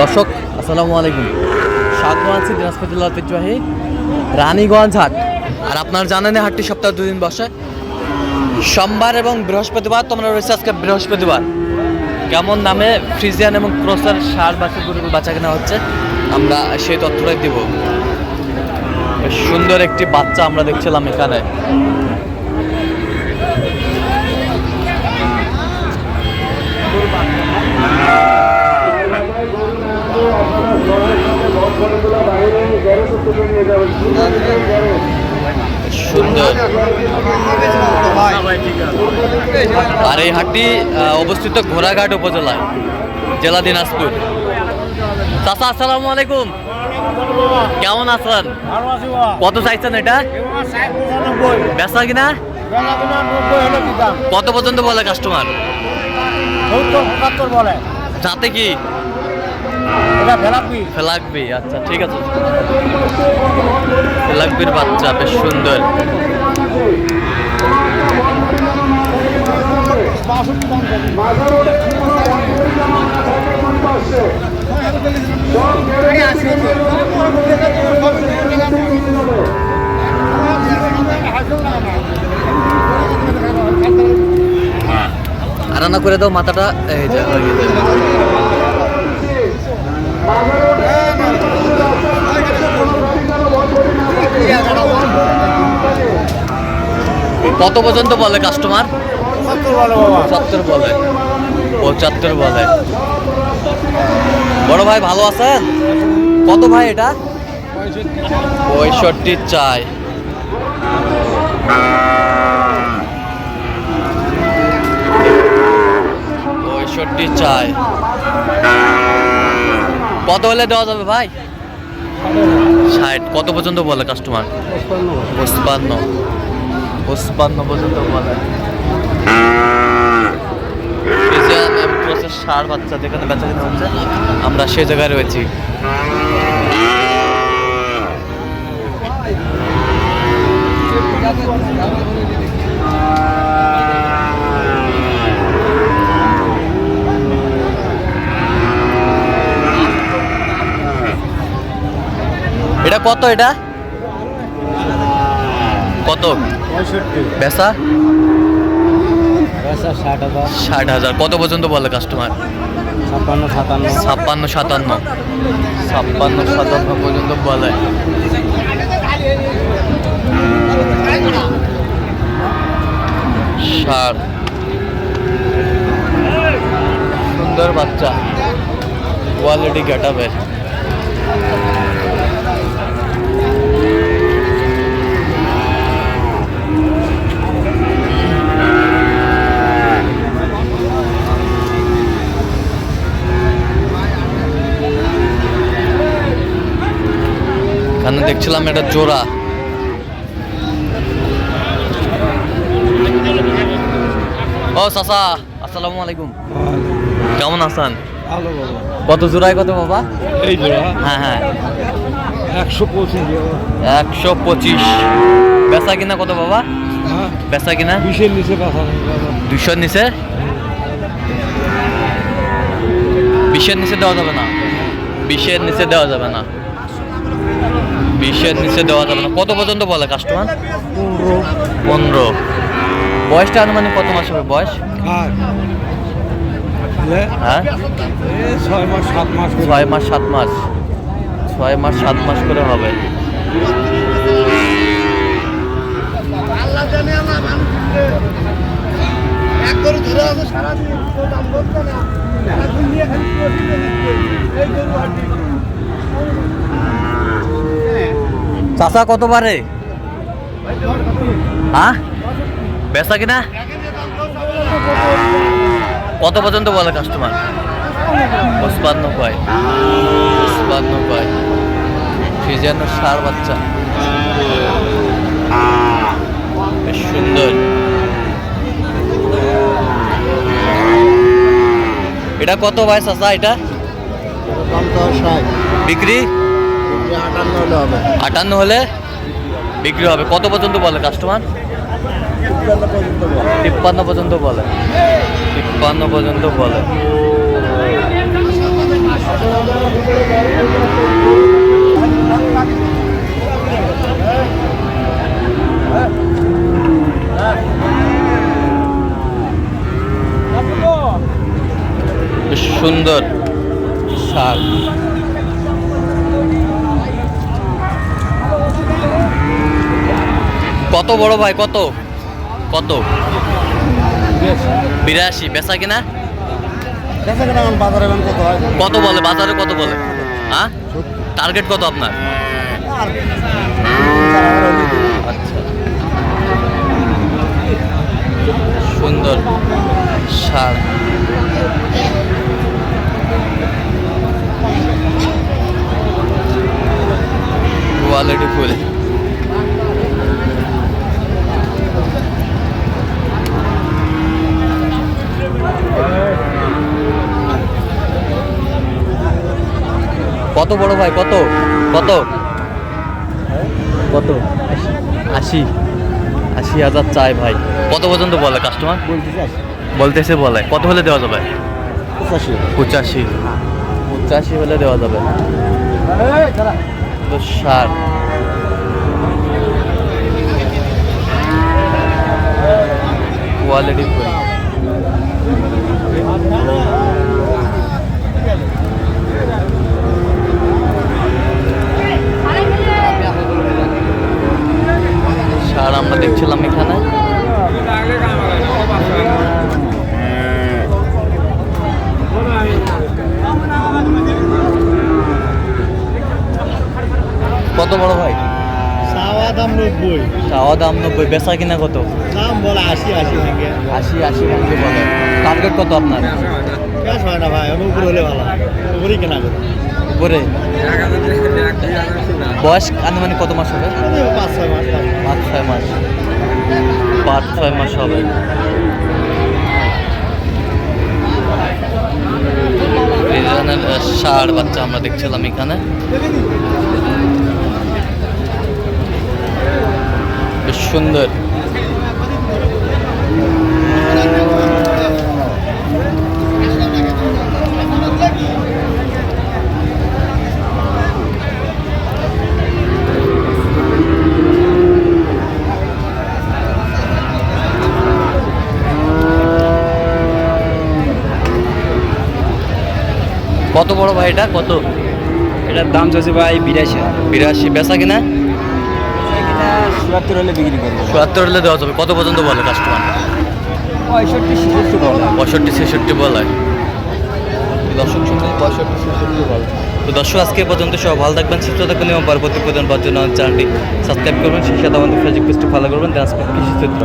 দর্শক, আসসালামু আলাইকুম। স্বাগত আছি দিনাজপুর জেলার রানীগঞ্জ হাট। আর আপনার জানেন হাটটি সপ্তাহে দুদিন বসে। সোমবার এবং বৃহস্পতিবার তোমরা রয়েছে আজকে বৃহস্পতিবার। কেমন দামে ফ্রিজিয়ান এবং ক্রোসার সার বাচ্চা গরুগুলো বাচ্চা কেনা হচ্ছে, আমরা সেই তথ্যটাই দিব। সুন্দর একটি বাচ্চা আমরা দেখছিলাম এখানে। সুন্দর। আর এই হাটটি অবস্থিত ঘোড়াঘাট উপজেলায় জেলা দিনাজপুর। চাচা আসসালামু আলাইকুম। কেমন আছেন? কত চাইছেন এটা? বেচা কিনা? কত পর্যন্ত বলে কাস্টমার বলে। যাতে কি? ফেলাকবি? আচ্ছা ঠিক আছে। ফেলাকবির বাচ্চা বেশ সুন্দর। আরানা করে দাও মাথাটা এই যে লাগিয়ে দেবে। কত পর্যন্ত বলে কাস্টমার সত্তর বলে পঁচাত্তর বলে। বড় ভাই ভালো আছেন? কত ভাই এটা? পঁয়ষট্টি চাই। পঁয়ষট্টি চাই। কত হলে দেওয়া যাবে ভাই? ষাট, কত পর্যন্ত বলে কাস্টমার পঁচপান্ন। পঁচপান্ন পর্যন্ত বলে। সার বাচ্চা যেখানে বেচা কিনা হচ্ছে, আমরা সে জায়গায় রয়েছি। এটা কত এটা? কত? হাজার। ষাট হাজার। কত পর্যন্ত বলে কাস্টমার ছাপ্পান্ন সাতান্ন। ছাপ্পান্ন সাতান্ন। ছাপ্পান্ন সাতান্ন পর্যন্ত বলে। ষাট। সুন্দর বাচ্চা। কোয়ালিটি গেটাবের এখানে দেখছিলাম এটা জোড়া। ও চাচা আসসালামু আলাইকুম। কেমন আছেন? কত জোড়ায় কত বাবা? এই জোড়া। হ্যাঁ হ্যাঁ। একশো পঁচিশ একশো পঁচিশ। বেচা কিনা কত বাবা? হ্যাঁ। বেচা কিনা? নিচে বাবা। দুইশোর নিচে? বিশের নিচে দেওয়া যাবে না। বিশের নিচে দেওয়া যাবে না। বিশের নিচে দেওয়া যাবে না। কত পর্যন্ত বলে কাস্টমার পনেরো। পনেরো। বয়সটা আনুমানিক কত মাস হবে বয়স? হ্যাঁ? ছয় মাস সাত মাস ছয় মাস সাত মাস। ছয় মাস সাত মাস করে হবে। চাষা কত পারে হ্যাঁ? বেচা কিনা? কত পর্যন্ত বলে কাস্টমার পঁচপান্ন কয়। পঁচপান্ন কয়। ফিজিয়ানো সার বাচ্চা। বেশ সুন্দর। এটা কত ভাই চাচা এটা? বিক্রি? আটান্ন হলে হবে। আটান্ন হলে বিক্রি হবে। কত পর্যন্ত বলে কাস্টমার তিপ্পান্ন পর্যন্ত বলে। তিপ্পান্ন পর্যন্ত বলে। সুন্দর। শাল কত বড় ভাই কত? কত? বিরাশি বেচা কিনা? কত কত বলে? বাজারে কত বলে? হ্যাঁ? টার্গেট কত আপনার আর চার হাজার হলে দিন। আচ্ছা সুন্দর সার কোয়ালিটি ফুল কত বড় ভাই? কত? কত? কত? আশি। আশি হাজার চাই ভাই। কত পর্যন্ত বলে কাস্টমার বলতেছে বলে। কত হলে দেওয়া যাবে? পঁচাশি। পঁচাশি। হলে দেওয়া যাবে। ষাট। কোয়ালিটি ফুল সার আমরা দেখছিলাম এখানে। কত বড় ভাই? চাওয়া দাম নব্বই চাওয়া দাম নব্বই বেচা কিনা কত? দাম বলে আশি আশি ভেঙে আশি আশি ভাঙতে বলে। টার্গেট কত আপনার? ক্যাশ হয় না ভাই উপরে হলে ভালো উপরেই কেনা করে। উপরে? বয়স আনুমানিক কত মাস হবে? পাঁচ ছয় মাস। পাঁচ, ছয় মাস। পাঁচ, ছয় মাস হবে। এই ষাঁড় বাচ্চা আমরা দেখছিলাম এখানে। বেশ সুন্দর। কত বড় ভাই এটা? কত? এটার দাম চলছে ভাই বিরাশি। বিরাশি। বেচা কিনা? চুয়াত্তর হলে বিক্রি করব। চুয়াত্তর হলে দেওয়া যাবে। কত পর্যন্ত বলে কাস্টমার পঁয়ষট্টি ছেষট্টি বলে। পঁয়ষট্টি ছেষট্টি বলে। দর্শক শুনতে পঁয়ষট্টি ছেষট্টি বলে। তো দর্শক আজকে পর্যন্ত সব ভালো থাকবেন সুস্থ থাকবেন এবং পরবর্তী প্রধান পাওয়ার জন্য চ্যানেলটি সাবস্ক্রাইব করবেন। সেই সাথে আমাদের ফেসবুক পেজটি ফলো করবেন। ডান্স কৃষি চিত্র